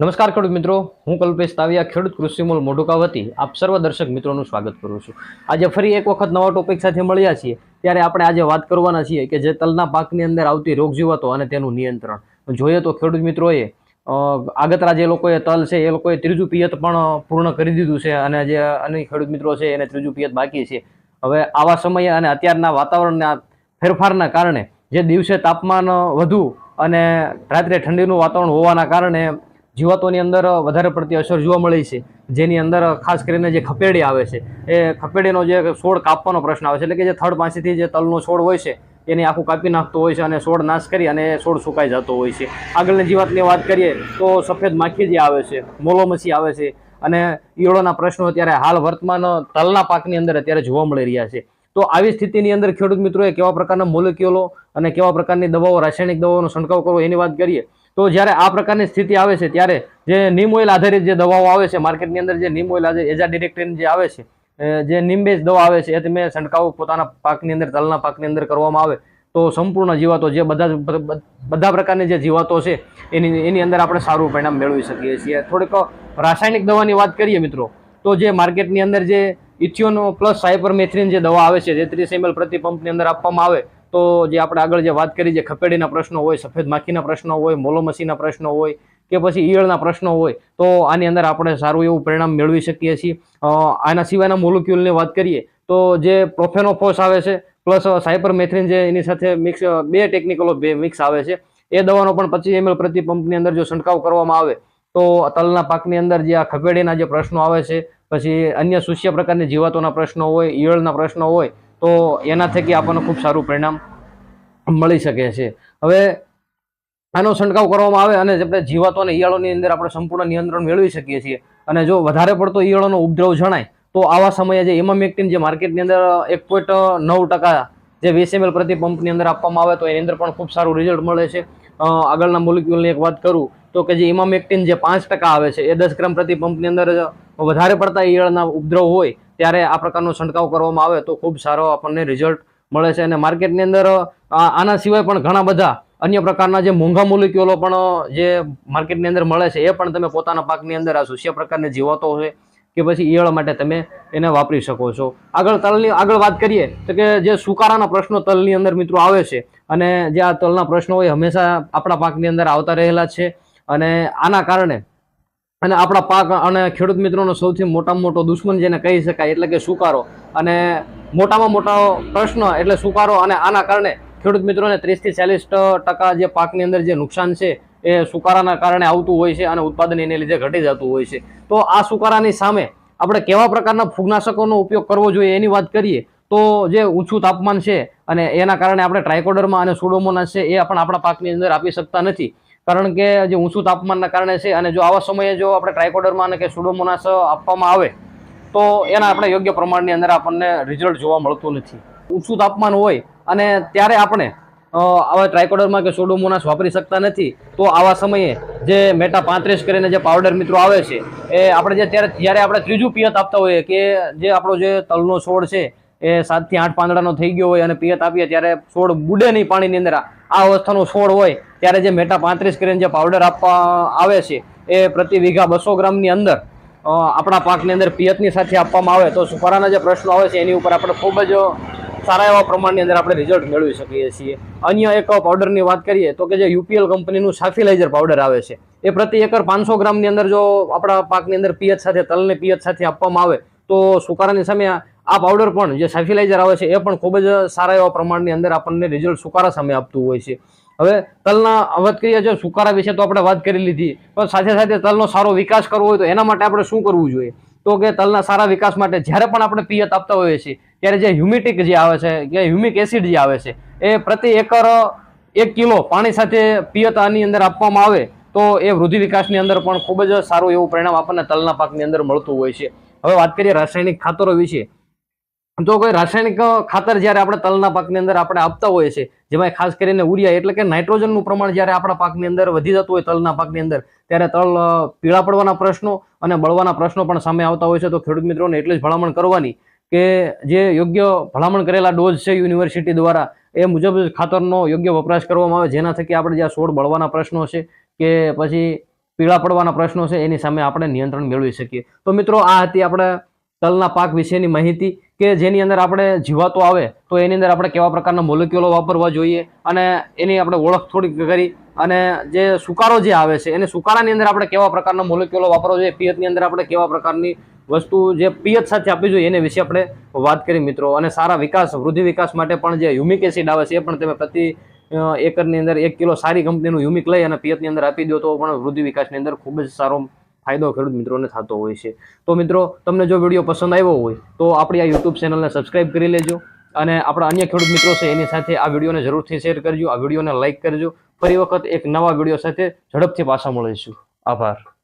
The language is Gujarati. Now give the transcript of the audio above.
નમસ્કાર ખેડૂત મિત્રો. હું કલ્પેશ તાવિયા, ખેડૂત કૃષિમૂલ મોઢુકા વતી આપ સર્વ દર્શક મિત્રોનું સ્વાગત કરું છું. આજે ફરી એક વખત નવા ટોપિક સાથે મળ્યા છીએ. ત્યારે આપણે આજે વાત કરવાના છીએ કે જે તલના પાકની અંદર આવતી રોગ જીવાતો અને તેનું નિયંત્રણ. જોઈએ તો ખેડૂત મિત્રોએ આગતરા જે લોકોએ તલ છે એ લોકોએ ત્રીજું પિયત પણ પૂર્ણ કરી દીધું છે અને જે અન્ય ખેડૂત મિત્રો છે એને ત્રીજું પિયત બાકી છે. હવે આવા સમયે અને અત્યારના વાતાવરણના ફેરફારના કારણે જે દિવસે તાપમાન વધુ અને રાત્રે ઠંડીનું વાતાવરણ હોવાના કારણે જીવાતોની અંદર વધારે પડતી અસર જોવા મળી છે. જેની અંદર ખાસ કરીને જે ખપેડી આવે છે, એ ખપેડીનો જે છોડ કાપવાનો પ્રશ્ન આવે છે, એટલે કે જે થડ પાસેથી જે તલનો છોડ હોય છે, એને આખું કાપી નાખતો હોય છે અને છોડ નાશ કરી અને છોડ સુકાઈ જતો હોય છે. આગળની જીવાતની વાત કરીએ, તો સફેદ માખી જે આવે છે મોલોમસી આવે છે, અને ઈયળોના પ્રશ્નો અત્યારે હાલ વર્તમાન તલના પાકની અંદર અત્યારે જોવા મળી રહ્યા છે. તો આવી સ્થિતિની અંદર ખેડૂત મિત્રોએ કેવા પ્રકારના મોલેક્યુલો અને કેવા પ્રકારની દવાઓ, રાસાયણિક દવાઓનો છંટકાવ કરવો એની વાત કરીએ તો જ્યારે આ પ્રકારની સ્થિતિ આવે છે, ત્યારે જે નીમ ઓઇલ આધારિત જે દવાઓ આવે છે, માર્કેટની અંદર જે નીમ ઓઇલ આધારિત એજા ડિરેક્ટિન જે આવે છે જે નીમબેઝ દવા આવે છે, એ તમે છંટકાવ પોતાના પાકની અંદર, તલના પાકની અંદર કરવામાં આવે, તો સંપૂર્ણ જીવાતો જે બધા બધા પ્રકારની જે જીવાતો છે, એની એની અંદર આપણે સારું પરિણામ મેળવી શકીએ છીએ. થોડીક રાસાયણિક દવાની વાત કરીએ મિત્રો, તો જે માર્કેટની અંદર જે ઇથિયોનો પ્લસ સાયપરમેથ્રિન જે દવા આવે છે, જે ત્રીસ એમએલ પ્રતિ પંપની અંદર આપવામાં આવે તો જે આપણે આગળ જે વાત કરી, જે ખપેડીના પ્રશ્નો હોય, સફેદ માખીના પ્રશ્નો હોય, મોલોમસીના પ્રશ્નો હોય કે પછી ઈયળના પ્રશ્નો હોય, તો આની અંદર આપણે સારું એવું પરિણામ મેળવી શકીએ છીએ. આના સિવાયના મોલિક્યુલની વાત કરીએ, તો જે પ્રોફેનોફોસ આવે છે, પ્લસ સાયપરમેથ્રિન જે એની સાથે મિક્સ, બે ટેકનિકલો બે મિક્સ આવે છે. એ દવાનો પણ પચીસ એમએલ પ્રતિ પંપની અંદર જો છંટકાવ કરવામાં આવે, તો તલના પાકની અંદર જે આ ખપેડીના જે પ્રશ્નો આવે છે, પછી અન્ય સુષ્ય પ્રકારની જીવાતોના પ્રશ્નો હોય, ઈયળના પ્રશ્નો હોય તો એના થકી આપણને ખૂબ સારું પરિણામ મળી શકે છે. હવે આનો છંટકાવ કરવામાં આવે અને આપણે જીવાતો અને ઈયળોની અંદર આપણે સંપૂર્ણ નિયંત્રણ મેળવી શકીએ છીએ. અને જો વધારે પડતો ઈયળોનો ઉપદ્રવ જણાય, તો આવા સમયે જે ઇમામેક્ટિન જે માર્કેટની અંદર એક પોઈન્ટ નવ ટકા જે વીસ એમએલ પ્રતિ પંપની અંદર આપવામાં આવે, તો એની અંદર પણ ખૂબ સારું રિઝલ્ટ મળે છે. આગળના મોલિક્યુલની એક વાત કરું, તો કે જે ઇમામેક્ટિન જે પાંચ ટકા આવે છે, એ દસ ગ્રામ પ્રતિ પંપની અંદર વધારે પડતા ઈયળના ઉપદ્રવ હોય ત્યારે આ પ્રકારનો છંટકાવ કરવામાં આવે તો ખૂબ સારો આપણને રિઝલ્ટ મળે છે અને માર્કેટની અંદર આના સિવાય પણ ઘણા બધા અન્ય પ્રકારના જે મોંઘા મોલિક્યુલો પણ જે માર્કેટની અંદર મળે છે, એ પણ તમે પોતાના પાકની અંદર આ સુષ્ય પ્રકારની જીવાતો છે કે પછી ઈયળ માટે તમે એને વાપરી શકો છો. આગળ તલની, આગળ વાત કરીએ તો કે જે સુકારાના પ્રશ્નો તલની અંદર મિત્રો આવે છે અને જે આ તલના પ્રશ્નો હોય હંમેશા આપણા પાકની અંદર આવતા રહેલા છે અને આના કારણે અને આપણા પાક અને ખેડૂત મિત્રોનો સૌથી મોટામાં મોટો દુશ્મન જેને કહી શકાય એટલે કે સુકારો. અને મોટામાં મોટો પ્રશ્ન એટલે સુકારો અને આના કારણે ખેડૂત મિત્રોને ત્રીસથી ચાલીસ ટકા જે પાકની અંદર જે નુકસાન છે એ સુકારાના કારણે આવતું હોય છે અને ઉત્પાદન એને લીધે ઘટી જતું હોય છે. તો આ સુકારાની સામે આપણે કેવા પ્રકારના ફૂગનાશકોનો ઉપયોગ કરવો જોઈએ એની વાત કરીએ તો જે ઊંચું તાપમાન છે અને એના કારણે આપણે ટ્રાયકોડરમાં અને સુડોમોનાસ છે એ પણ આપણા પાકની અંદર આપી શકતા નથી. કારણ કે જે ઊંચું તાપમાનના કારણે છે અને જો આવા સમયે જો આપણે ટ્રાયકોડરમાં અને કે સુડોમોનાસ આપવામાં આવે, તો એના આપણે યોગ્ય પ્રમાણની અંદર આપણને રિઝલ્ટ જોવા મળતું નથી. ઊંચું તાપમાન હોય અને ત્યારે આપણે આવા ટ્રાયકોડરમાં કે સોડોમોનાસ વાપરી શકતા નથી, તો આવા સમયે જે મેટા પાંત્રીસ કરીને જે પાવડર મિત્રો આવે છે, એ આપણે જે ત્યારે, જ્યારે આપણે ત્રીજું પિયત આપતા હોઈએ કે જે આપણો જે તલનો છોડ છે, એ સાતથી આઠ પાંદડાનો થઈ ગયો હોય અને પિયત આપીએ ત્યારે છોડ બુડે નહીં પાણીની અંદર આ અવસ્થાનો છોડ હોય, ત્યારે જે મેટા પાંત્રીસ કરીને જે પાવડર આપવા આવે છે, એ પ્રતિ વીઘા બસો ગ્રામની અંદર આપણા પાકની અંદર પિયતની સાથે આપવામાં આવે. તો સુકારાના જે પ્રશ્નો આવે છે, એની ઉપર આપણે ખૂબ જ સારા એવા પ્રમાણની અંદર આપણે રિઝલ્ટ મેળવી શકીએ છીએ. અન્ય એક પાવડરની વાત કરીએ, તો કે જે યુપીએલ કંપનીનું સાફિલાઇઝર પાવડર આવે છે, એ પ્રતિ એકર પાંચસો ગ્રામની અંદર જો આપણા પાકની અંદર પિયત સાથે, તલને પિયત સાથે આપવામાં આવે, તો સુકારાની સામે આ પાવડર પણ જે સેફિલાઇઝર આવે છે, એ પણ ખૂબ જ સારા એવા પ્રમાણની અંદર આપણને રિઝલ્ટ સુકારા સામે આપતું હોય છે. હવે તલના વાત કરીએ જો સુકારા વિશે તો આપણે વાત કરી લીધી, પણ સાથે સાથે તલનો સારો વિકાસ કરવો હોય તો એના માટે આપણે શું કરવું જોઈએ? તો કે તલના સારા વિકાસ માટે જ્યારે પણ આપણે પિયત આપતા હોઈએ છીએ, ત્યારે જે હ્યુમિટિક જે આવે છે, કે હ્યુમિક એસિડ જે આવે છે, એ પ્રતિ એકર એક કિલો પાણી સાથે પિયત આની અંદર આપવામાં આવે, તો એ વૃદ્ધિ વિકાસની અંદર પણ ખૂબ જ સારું એવું પરિણામ આપણને તલના પાકની અંદર મળતું હોય છે. હવે વાત કરીએ રાસાયણિક ખાતરો વિશે તો કોઈ રાસાયણિક ખાતર જ્યારે આપણે તલના પાકની અંદર આપણે આપતા હોઈએ છીએ, જેમાં ખાસ કરીને ઉરિયા એટલે કે નાઇટ્રોજનનું પ્રમાણ જ્યારે આપણા પાકની અંદર વધી જતું હોય તલના પાકની અંદર, ત્યારે તલ પીળા પડવાના પ્રશ્નો અને બળવાના પ્રશ્નો પણ સામે આવતા હોય છે. તો ખેડૂત મિત્રોને એટલી જ ભલામણ કરવાની કે જે યોગ્ય ભલામણ કરેલા ડોઝ છે યુનિવર્સિટી દ્વારા, એ મુજબ ખાતરનો યોગ્ય વપરાશ કરવામાં આવે. જેના થકી આપણે જ્યાં છોડ બળવાના પ્રશ્નો છે કે પછી પીળા પડવાના પ્રશ્નો છે, એની સામે આપણે નિયંત્રણ મેળવી શકીએ. તો મિત્રો, આ હતી આપણે તલના પાક વિશેની માહિતી કે જેની અંદર આપણે જીવાતો આવે તો એની અંદર આપણે કેવા પ્રકારના મોલેક્યુલો વાપરવા જોઈએ અને એની આપણે ઓળખ થોડીક કરી અને જે સુકારો જે આવે છે, એને સુકારાની અંદર આપણે કેવા પ્રકારના મોલેક્યુલો વાપરવા જોઈએ, પિયતની અંદર આપણે કેવા પ્રકારની વસ્તુ જે પિયત સાથે આપવી જોઈએ એને વિશે આપણે વાત કરી મિત્રો. અને સારા વિકાસ, વૃદ્ધિ વિકાસ માટે પણ જે હ્યુમિક એસિડ આવે છે એ પણ તમે પ્રતિ એકરની અંદર એક કિલો સારી કંપનીનું હ્યુમિક લઈ અને પિયતની અંદર આપી દો તો પણ વૃદ્ધિ વિકાસની અંદર ખૂબ જ સારો ફાયદો ખેડૂત મિત્રોને થતો હોય છે. તો મિત્રો, તમને જો વીડિયો પસંદ આવ્યો હોય, તો આપણી આ યુટ્યુબ ચેનલને સબસ્ક્રાઇબ કરી લેજો અને આપણા અન્ય ખેડૂત મિત્રો છે, એની સાથે આ વિડીયોને જરૂરથી શેર કરજો, આ વિડીયોને લાઇક કરજો. ફરી વખત એક નવા વીડિયો સાથે ઝડપથી પાછા મળીશું. આભાર.